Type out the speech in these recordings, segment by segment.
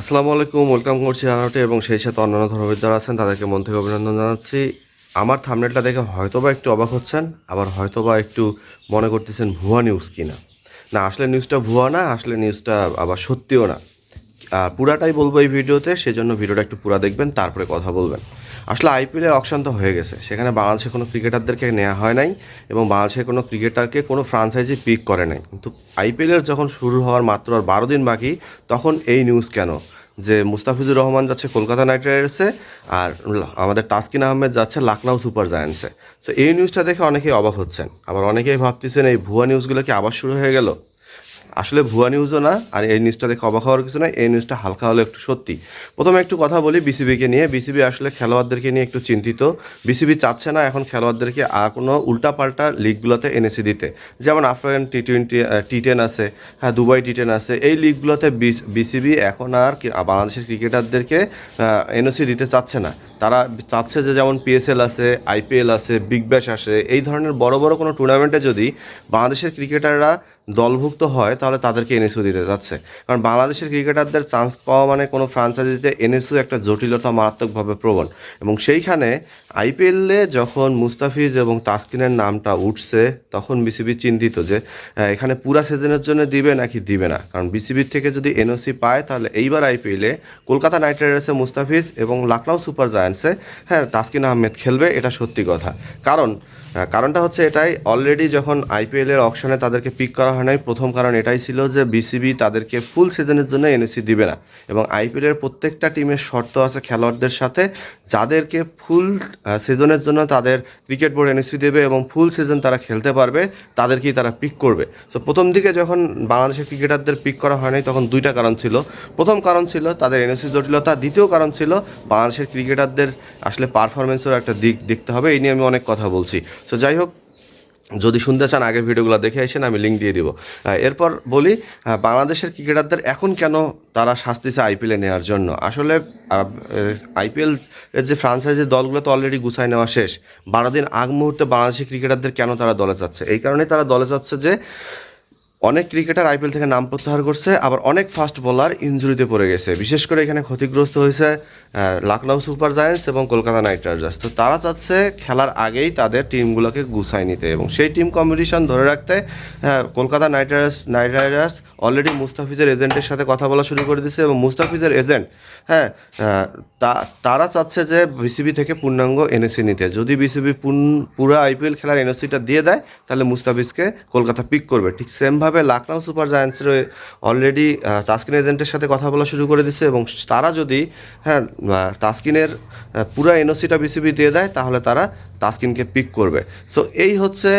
আসসালামু আলাইকুম ওয়েলকাম করছি আনাটে এবং সেই সাথে অন্যান্য ধর্মের যারা আছেন, তাদেরকে মন থেকে অভিনন্দন জানাচ্ছি। আমার থামনেলটা দেখে হয়তোবা একটু অবাক হচ্ছেন, আবার হয়তোবা একটু মনে করতেছেন ভুয়া নিউজ কিনা। না, আসলে নিউজটা ভুয়া না, আসলে নিউজটা আবার সত্যিও না। পুরাটাই বলব এই ভিডিওতে, সেজন্য ভিডিওটা একটু পুরা দেখবেন, তারপরে কথা বলবেন। আসলে আইপিএলের অপশান তো হয়ে গেছে। সেখানে বাংলাদেশের কোনো ক্রিকেটারদেরকে নেওয়া হয় নাই এবং বাংলাদেশের কোনো ক্রিকেটারকে কোনো ফ্রাঞ্চাইজি পিক করে নাই। কিন্তু আইপিএলের যখন শুরু হওয়ার মাত্র আর বারো দিন বাকি, তখন এই নিউজ কেন? যে মুস্তাফিজুর রহমান যাচ্ছে কলকাতা নাইট রাইডার্সে আর আমাদের তাসকিন আহমেদ যাচ্ছে লাকনাউ সুপার জায়ান্টসে। তো এই নিউজটা দেখে অনেকেই অবাক হচ্ছেন। আবার অনেকেই ভাবতেছেন এই ভুয়া নিউজগুলো কি আবার শুরু হয়ে গেল? আসলে ভুয়া নিউজও না, আর এই নিউজটা দেখে অবাক হওয়ার কিছু না এই নিউজটা হালকা হলে একটু সত্যি। প্রথমে একটু কথা বলি বিসিবিকে নিয়ে। বিসিবি আসলে খেলোয়াড়দেরকে নিয়ে একটু চিন্তিত। বিসিবি চাচ্ছে না এখন খেলোয়াড়দেরকে আর কোনো উল্টাপাল্টা লিগগুলোতে এনএসি দিতে। যেমন African T twenty T ten আছে হ্যাঁ দুবাই টি টেন আছে। এই লিগগুলোতে বিসিবি এখন আর বাংলাদেশের ক্রিকেটারদেরকে এনওসি দিতে চাচ্ছে না। তারা চাচ্ছে যে যেমন পিএসএল আছে আইপিএল আছে বিগ ব্যাশ আসে, এই ধরনের বড় বড় কোনো টুর্নামেন্টে যদি বাংলাদেশের ক্রিকেটাররা দলভুক্ত হয়, তাহলে তাদেরকে এনএসইউ দিতে যাচ্ছে। কারণ বাংলাদেশের ক্রিকেটারদের চান্স পাওয়া মানে কোনো ফ্রাঞ্চাইজিতে এনএসইউ একটা জটিলতা মারাত্মকভাবে প্রবণ। এবং সেইখানে আইপিএলে যখন মুস্তাফিজ এবং তাসকিনের নামটা উঠছে, তখন বিসিবি চিন্তিত যে এখানে পুরা সিজনের জন্য দিবে নাকি দিবে না? কারণ বিসিবির থেকে যদি এনওসি পায়, তাহলে এইবার আইপিএলে কলকাতা নাইট রাইডার্সে মুস্তাফিজ এবং লাকনাউ সুপার জায়ান্টসে হ্যাঁ তাসকিন আহমেদ খেলবে, এটা সত্যি কথা। কারণ কারণটা হচ্ছে এটাই অলরেডি যখন আইপিএলের অকশনে তাদেরকে পিক করা হয় নাই প্রথম কারণ এটাই ছিল যে বিসিবি তাদেরকে ফুল সিজনের জন্য এনএসি দিবে না। এবং আইপিএলের প্রত্যেকটা টিমের শর্ত আছে খেলোয়াড়দের সাথে যাদেরকে ফুল সিজনের জন্য তাদের ক্রিকেট বোর্ড এনএসি দেবে এবং ফুল সিজন তারা খেলতে পারবে, তাদেরকেই তারা পিক করবে। তো প্রথম দিকে যখন বাংলাদেশের ক্রিকেটারদের পিক করা হয় নাই, তখন দুইটা কারণ ছিল। প্রথম কারণ ছিল তাদের এনএসি জটিলতা, দ্বিতীয় কারণ ছিল বাংলাদেশের ক্রিকেটারদের আসলে পারফরমেন্সেরও একটা দিক দেখতে হবে, এই নিয়ে আমি অনেক কথা বলছি। তো যাই হোক যদি শুনতে চান, আগের ভিডিওগুলো দেখে আসেন, আমি লিঙ্ক দিয়ে দিব। এরপর বলি বাংলাদেশের ক্রিকেটারদের এখন কেন তারা শাস্তিছে আইপিএলে নেওয়ার জন্য? আসলে আইপিএল এর যে ফ্রাঞ্চাইজি দলগুলো তো অলরেডি গুছায় নেওয়া শেষ। বারো দিন আগ মুহূর্তে বাংলাদেশি ক্রিকেটারদের কেন তারা দলে যাচ্ছে এই কারণে তারা দলে যাচ্ছে যে অনেক ক্রিকেটার আইপিএল থেকে নাম প্রত্যাহার করছে, আবার অনেক ফাস্ট বোলার ইঞ্জুরিতে পড়ে গেছে। বিশেষ করে এখানে ক্ষতিগ্রস্ত হয়েছে লাকলাউ সুপার জায়ান্টস এবং কলকাতা নাইট রাইডার্স। তো তারা চাচ্ছে খেলার আগেই তাদের টিমগুলোকে গুছায় নিতে এবং সেই টিম কম্পিটিশন ধরে রাখতে Kolkata Knight Riders Knight Riders already মুস্তাফিজের এজেন্টের সাথে কথা বলা শুরু করে দিয়েছে এবং মুস্তাফিজের এজেন্ট হ্যাঁ তারা চাচ্ছে যে বিসিবি থেকে পূর্ণাঙ্গ এনএসি নিতে। যদি বিসিবি পুরো আইপিএল খেলার এনএসিটা দিয়ে দেয়, তাহলে মুস্তাফিজকে কলকাতা পিক করবে। ঠিক সেমভাবে লখনৌ সুপার জায়ান্টসের অলরেডি তাস্কিন এজেন্টের সাথে কথা বলা শুরু করে দিছে এবং তারা যদি হ্যাঁ তাসকিনের পুরো এনওসিটা বিসিবি দিয়ে দেয়, তাহলে তারা তাসকিনকে পিক করবে। সো এই হচ্ছে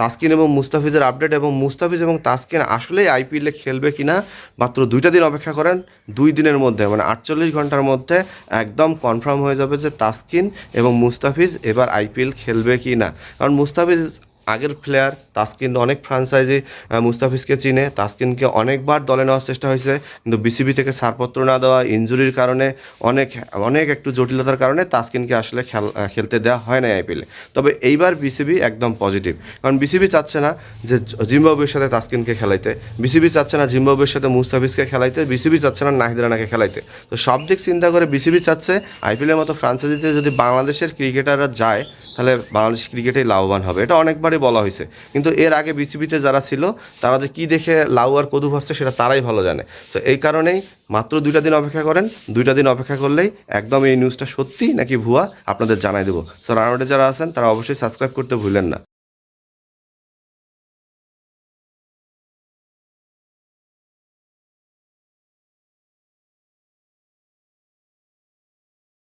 তাস্কিন এবং মুস্তাফিজের আপডেট এবং মুস্তাফিজ এবং তাস্কিন আসলেই আইপিএলে খেলবে কি না মাত্র দুইটা দিন অপেক্ষা করেন, দুই দিনের মধ্যে মানে আটচল্লিশ ঘণ্টার মধ্যে একদম কনফার্ম হয়ে যাবে যে তাস্কিন এবং মুস্তাফিজ এবার আইপিএল খেলবে কি না কারণ মুস্তাফিজ আগের প্লেয়ার তাসকিন অনেক ফ্রাঞ্চাইজি মুস্তাফিজকে চিনে। তাসকিনকে অনেকবার দলে নেওয়ার চেষ্টা হয়েছে, কিন্তু বিসিবি থেকে ছাড়পত্র না দেওয়া ইনজুরির কারণে অনেক অনেক একটু জটিলতার কারণে তাসকিনকে আসলে খেল খেলতে দেওয়া হয় না আইপিএলে তবে এইবার বিসিবি একদম পজিটিভ কারণ বিসিবি চাচ্ছে না যে জিম্বাবুয়ের সাথে তাসকিনকে খেলাইতে। বিসিবি চাচ্ছে না জিম্বাবুয়ের সাথে মুস্তাফিজকে খেলাইতে। বিসিবি চাচ্ছে না নাহিদ রানাকে খেলাইতে। তো সব দিক চিন্তা করে বিসিবি চাচ্ছে আইপিএলের মতো ফ্রান্সাইজিতে যদি বাংলাদেশের ক্রিকেটাররা যায়, তাহলে বাংলাদেশ ক্রিকেটেই লাভবান হবে। এটা অনেকবারই বলা হয়েছে। কিন্তু এর আগে বিসিবিতে যারা ছিল, তারা যে কী দেখে লাউ আর কদু ভাবছে সেটা তারাই ভালো জানে। তো এই কারণেই মাত্র দুইটা দিন অপেক্ষা করেন, দুইটা দিন অপেক্ষা করলেই একদম এই নিউজটা সত্যি নাকি ভুয়া, আপনাদের জানাই দেবো। সো রানাউটে যারা আছেন, তারা অবশ্যই সাবস্ক্রাইব করতে ভুলেন না।